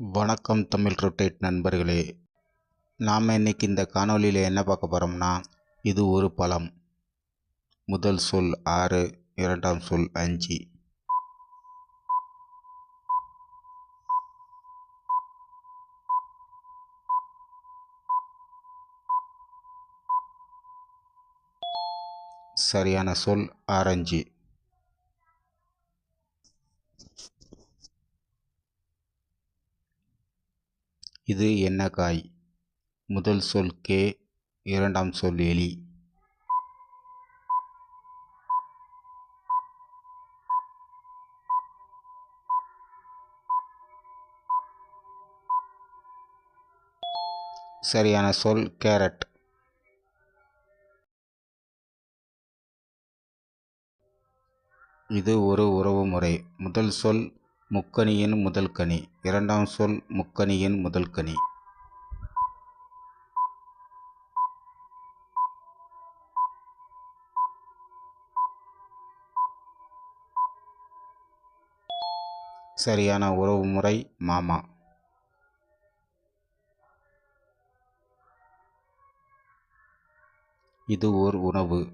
வணக்கம் தமிழ் ரொட்டேட் நண்பர்களே. நாம் இன்னைக்கு இந்த காணொலியில் என்ன பார்க்க போகிறோம்னா இது ஒரு பழம். முதல் சொல் ஆறு இரண்டாம் சொல் அஞ்சு. சரியான சொல் ஆரஞ்சு இது என்ன காய்? முதல் சொல் கே இரண்டாம் சொல் எலி. சரியான சொல் கேரட். இது ஒரு உறவு முறை. முதல் சொல் முக்கணியின் முதல் கனி. இரண்டாம் சொல் முக்கணியின் முதல் கனி. சரியான உறவு முறை மாமா. இது ஓர் உணவு.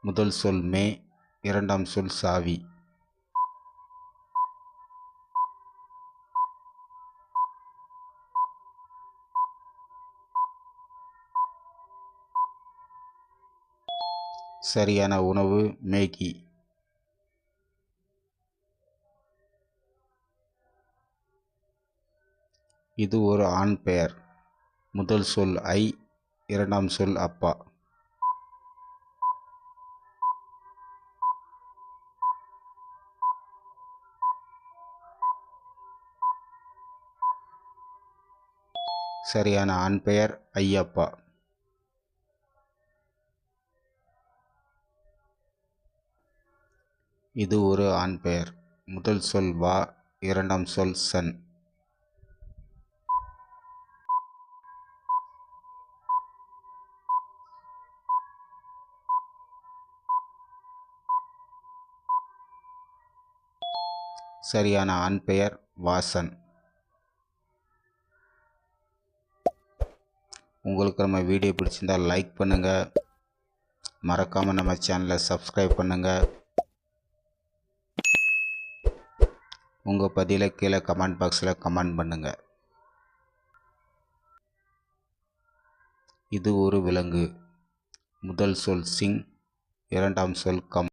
முதல் சொல் மே இரண்டாம் சொல் சாவி. சரியான உணவு மேகி. இது ஒரு ஆண் பெயர். முதல் சொல் ஐ இரண்டாம் சொல் அப்பா. சரியான ஆண் பெயர் ஐயப்பா. இது ஒரு ஆண் பெயர். முதல் சொல் வா இரண்டாம் சொல் சன். சரியான ஆண் பெயர் வாசன் உங்களுக்கு நம்ம வீடியோ பிடிச்சிருந்தா லைக் பண்ணுங்கள் மறக்காமல் நம்ம சேனலை சப்ஸ்கிரைப் பண்ணுங்கள் உங்கள் பதிலை கீழே கமெண்ட் பாக்ஸில் கமெண்ட் பண்ணுங்கள் இது ஒரு விலங்கு. முதல் சொல் சிங் இரண்டாம் சொல் கம்.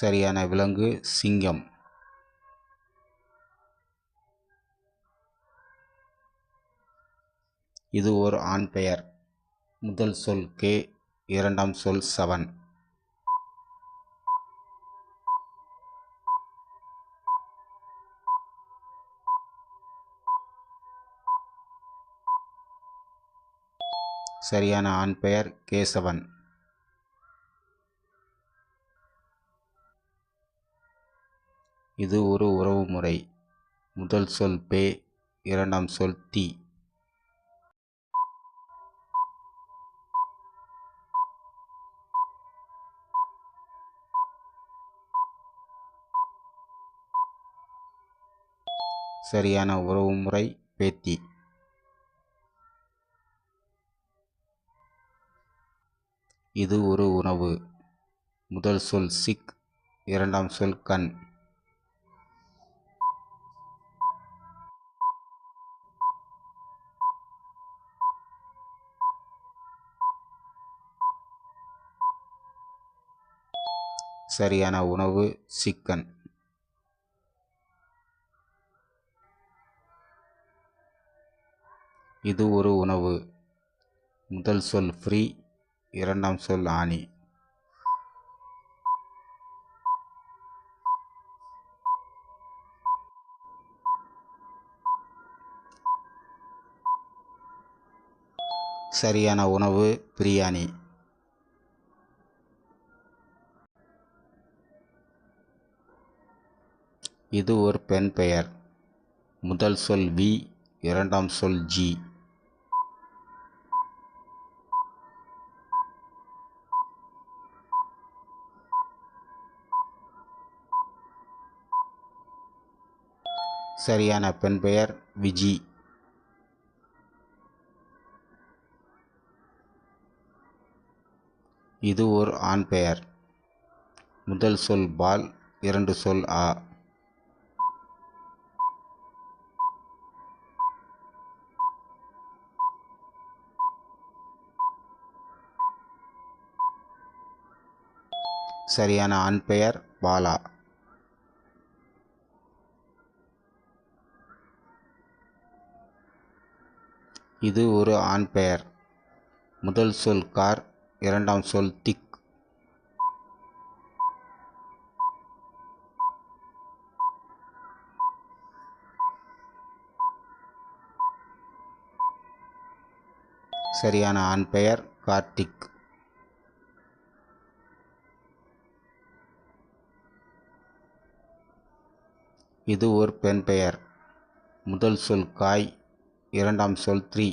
சரியான விலங்கு சிங்கம். இது ஒரு ஆண் பெயர். முதல் சொல் கே இரண்டாம் சொல் சவன் சரியான ஆண் பெயர் கேசவன் இது ஒரு உறவு முறை முதல் சொல் பே இரண்டாம் சொல் தி சரியான உறவு முறை பேத்தி. இது ஒரு உணவு. முதல் சொல் சிக் இரண்டாம் சொல் கண். சரியான உணவு சிக்கன். இது ஒரு உணவு. முதல் சொல் ஃப்ரீ இரண்டாம் சொல் ஆணி. சரியான உணவு பிரியாணி. இது ஒரு பெண் பெயர். முதல் சொல் வி இரண்டாம் சொல் ஜி. சரியான பெண் பெயர் விஜி. இது ஒரு ஆண் பெயர். முதல் சொல் பால் இரண்டு சொல் ஆ. சரியான ஆண் பெயர் பாலா. இது ஒரு ஆண் பெயர். முதல் சொல் கார் இரண்டாம் சொல் திக். சரியான ஆண் பெயர் கார்த்திக். இது ஒரு பெண் பெயர். முதல் சொல் காய் இரண்டாம் சொல் த்ரீ.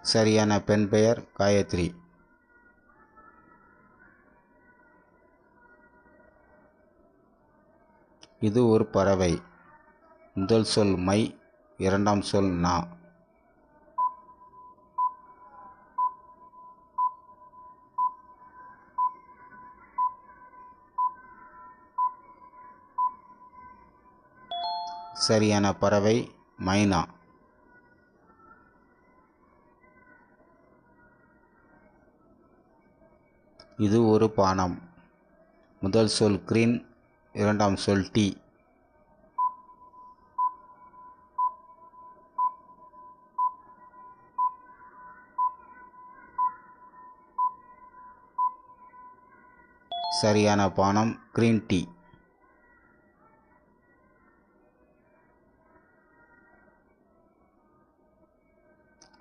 சரியான பெண் பெயர் காயத்ரி. இது ஒரு பறவை. முதல் சொல் மை இரண்டாம் சொல் நா. சரியான பறவை மைனா. இது ஒரு பானம். முதல் சொல் கிரீன் இரண்டாம் சொல் டீ. சரியான பானம் கிரீன் டீ.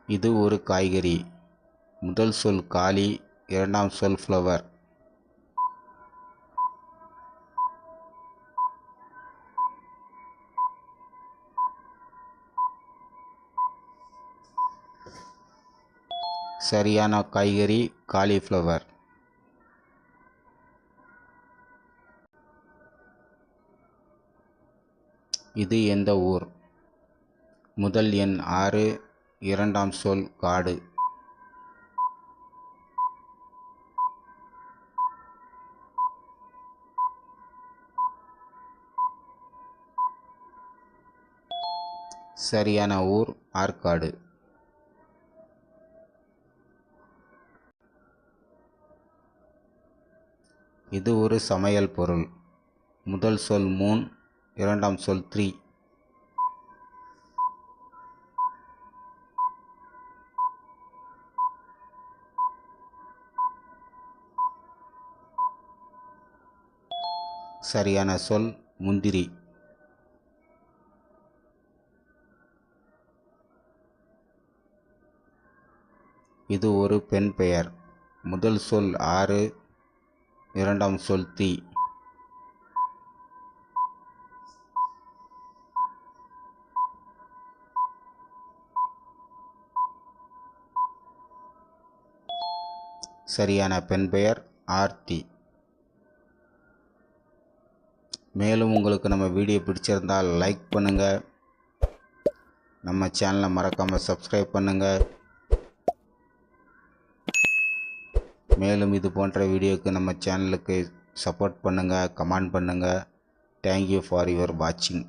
இது ஒரு காய்கறி. முதல் சொல் காளி இரண்டாம் சொல் ஃப்ளவர் சரியான காய்கறி காலிஃப்ளவர் இது எந்த ஊர்? முதல் எண் ஆறு இரண்டாம் சொல் காடு. சரியான ஊர் ஆற்காடு. இது ஒரு சமையல் பொருள். முதல் சொல் மூன் இரண்டாம் சொல் த்ரீ. சரியான சொல் முந்திரி. இது ஒரு பெண் பெயர். முதல் சொல் ஆறு இரண்டாம் சொல் தீ. சரியான பெண் பெயர் ஆர்த்தி மேலும் உங்களுக்கு நம்ம வீடியோ பிடிச்சிருந்தால் லைக் பண்ணுங்கள் நம்ம சேனலை மறக்காமல் சப்ஸ்கிரைப் பண்ணுங்கள் மேலும் இது போன்ற வீடியோக்கு நம்ம சேனலுக்கு சப்போர்ட் பண்ணுங்கள் கமெண்ட் பண்ணுங்கள் தேங்க்யூ ஃபார் யுவர் வாட்சிங்